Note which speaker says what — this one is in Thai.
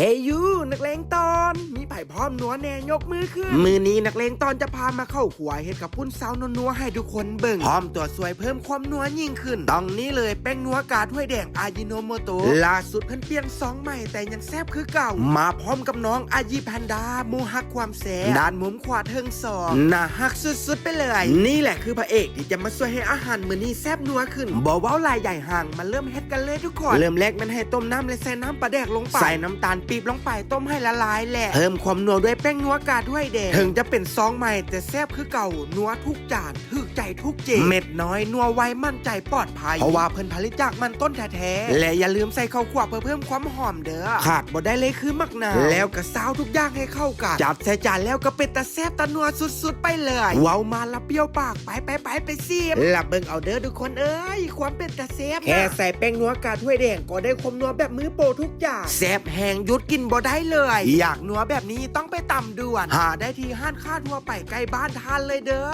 Speaker 1: เฮ้ยยูนักเลงตอน มีไผ่พร้อมนัวแน่ยกมือขึ้น มือนี้นักเลงตอนจะพามาเข้าขวายเฮ็ดกับพุ่นสาวนัวๆให้ทุกคนเบิ่ง พร้อมตัวสวยเพิ่มความนัวยิ่งขึ้นต้องนี้เลยแป้งนัวกาถ้วยแดงอายิโนโมโตะล่าสุดเพิ่นเปลี่ยนซองใหม่แต่ยังแซ่บคือเก่า มาพร้อมกับน้องอายิแพนดาโมฮักความแซ่บด้านมุมขวาเทิงสองน่าฮักสุดๆไปเลย นี่แหละคือพระเอกที่จะมาช่วยให้อาหารมื้อนี้แซ่บนัวขึ้นบอกว่าลายใหญ่ห่างมาเริ่มเฮ็ดกันเลยทุกคน เริ่มแรกมันให้ต้มน้ำและใส่น้ำปลาแดกลงไปใส่น้ำตาลปี๊บลงไปต้มให้ละลายแหละ เพิ่มความนัวด้วยแป้งนัวกาด้วยแดงถึงจะเป็นซองใหม่แต่แซ่บคือเก่านัวทุกจานถึกใจทุกเจเม็ดน้อยนัวไวมั่นใจปลอดภัยเพราะว่าเพิ่นผลิตจากมันต้นแท้ๆและอย่าลืมใส่ข้าวคั่วเพื่อเพิ่มความหอมเด้อขาดบ่ได้เลยคือมักนาวแล้วก็ซาวทุกอย่างให้เข้ากันจับใส่จานแล้วก็เป็นตาแซ่บตานัวสุดๆไปเลยเว้ามาละเปรี้ยวปากไปไปไปไปซิมลับเบิ่งเอาเด้อทุกคนเอ้ยความเป็นตาแซ่บแค่ใส่แป้งนัวกาถ้วยแดงก็ได้ความนัวแบบมือโปรทุกอย่างแซ่บแหงหยุดกินบ่ได้เลย อยากนัวแบบนี้ต้องไปตำด่วน หาได้ที่ห้านค้าทั่วไปใกล้บ้านทานเลยเด้อ